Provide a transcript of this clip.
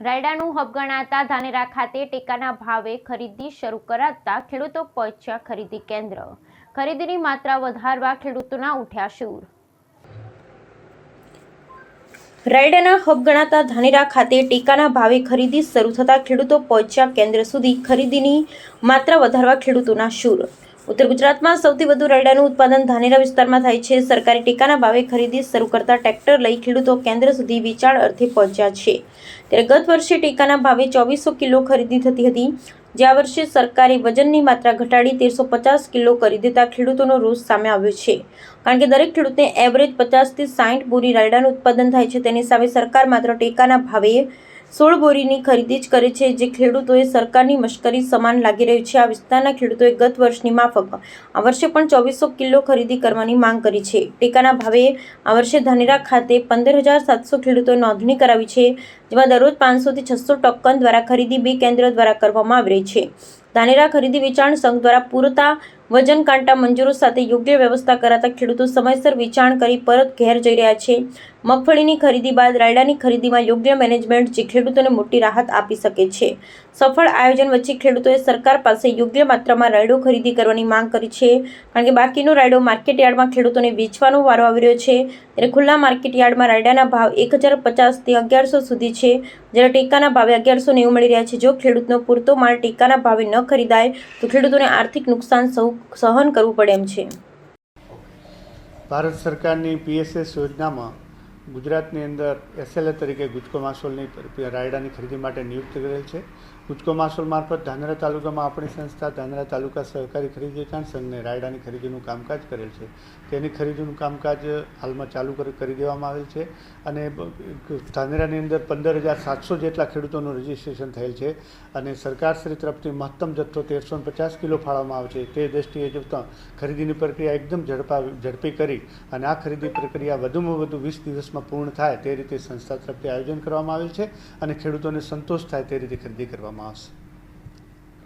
રાયડાનું hub ગણાતા ધાનેરા ખાતે ટેકાના ભાવે ખરીદી શરૂ કરાતા ખેડૂતો પહોંચ્યા ખરીદી કેન્દ્ર. ખરીદીની માત્રા વધારવા ખેડૂતોના ઉઠ્યા શૂર. રાયડાના હબ ગણાતા ધાનેરા ખાતે ટેકાના ભાવે ખરીદી શરૂ થતાં ખેડૂતો પહોંચ્યા કેન્દ્ર સુધી ખરીદીની માત્રા વધારવા ખેડૂતોના શૂર. ઉત્તર ગુજરાતમાં સૌથી વધુ રાયડાનું ઉત્પાદન ધાનેરા વિસ્તારમાં થાય છે. સરકારી ટેકાના ભાવે ખરીદી શરૂ કરતા ટ્રેક્ટર લઈ ખેડૂતો કેન્દ્ર સુધી વિચાર અર્થે પહોંચ્યા છે. ત્યારે ગત વર્ષે ટેકાના ભાવે ચોવીસો કિલો ખરીદી થતી હતી. જે આ વર્ષે સરકારે વજનની માત્રા ઘટાડી તેરસો પચાસ કિલો કરી દેતા ખેડૂતોનો રોષ સામે આવ્યો છે. કારણ કે દરેક ખેડૂતને એવરેજ પચાસથી સાઠ બોરી રાયડાનું ઉત્પાદન થાય છે. તેની સામે સરકાર માત્ર ટેકાના ભાવે સોળ બોરીની ખરીદી જ કરે છે. જે ખેડૂતોએ સરકારની મશ્કરી સમાન લાગી રહ્યું છે. આ વિસ્તારના ખેડૂતોએ ગત વર્ષની માફક આ વર્ષે પણ ચોવીસો કિલો ખરીદી કરવાની માંગ કરી છે. ટેકાના ભાવે આ વર્ષે ધાનેરા ખાતે પંદર હજાર સાતસો ખેડૂતોએ નોંધણી કરાવી છે, જેમાં દરરોજ પાંચસોથી છસો ટોકન દ્વારા ખરીદી બે કેન્દ્ર દ્વારા કરવામાં આવી રહી છે. ધાનેરા ખરીદી વેચાણ સંઘ દ્વારા પૂરતા વજન કાંટા મંજૂરો સાથે યોગ્ય વ્યવસ્થા કરાતા ખેડૂતો સમયસર વેચાણ કરી પરત ઘેર જઈ રહ્યા છે. મગફળીની ખરીદી બાદ રાયડાની ખરીદીમાં યોગ્ય મેનેજમેન્ટ જે ખેડૂતોને મોટી રાહત આપી શકે છે. સફળ આયોજન વચ્ચે ખેડૂતોએ સરકાર પાસે યોગ્ય માત્રામાં રાયડો ખરીદી કરવાની માંગ કરી છે. કારણ કે બાકીનો રાયડો માર્કેટ યાર્ડમાં ખેડૂતોને વેચવાનો વારો આવી રહ્યો છે. ત્યારે ખુલ્લા માર્કેટ યાર્ડમાં રાયડાના ભાવ એક હજાર પચાસથી અગિયારસો સુધી છે. જ્યારે ટેકાના ભાવે અગિયારસો નેવું મળી રહ્યા છે. જો ખેડૂતનો પૂરતો માલ ટેકાના ભાવે ન ખરીદાય, તો ખેડૂતોને આર્થિક નુકસાન સૌ સહન કરવું પડે એમ છે. ભારત સરકારની પીએસએસ યોજનામાં ગુજરાતની અંદર એસએલએ તરીકે ગુજકો માસોલની રાયડાની ખરીદી માટે નિયુક્ત કરેલ છે. ગુજકો માસોલ મારફત ધાનેરા તાલુકામાં આપણી સંસ્થા ધાનેરા તાલુકા સહકારી ખરીદી વેચાણ સંઘને રાયડાની ખરીદીનું કામકાજ કરેલ છે. તેની ખરીદીનું કામકાજ હાલમાં ચાલુ કરી દેવામાં આવેલ છે અને ધાનેરાની અંદર પંદર હજાર સાતસો જેટલા ખેડૂતોનું રજીસ્ટ્રેશન થયેલ છે અને સરકારશ્રી તરફથી મહત્તમ જથ્થો તેરસો પચાસ કિલો ફાળવવામાં આવે છે. તે દ્રષ્ટિએ જોતાં ખરીદીની પ્રક્રિયા એકદમ ઝડપા ઝડપી કરી અને આ ખરીદી પ્રક્રિયા વધુમાં વધુ વીસ દિવસમાં પૂર્ણ થાય તે રીતે સંસ્થા તરફથી આયોજન કરવામાં આવેલ છે અને ખેડૂતોને સંતોષ થાય તે રીતે ખરીદી કરવામાં આવશે.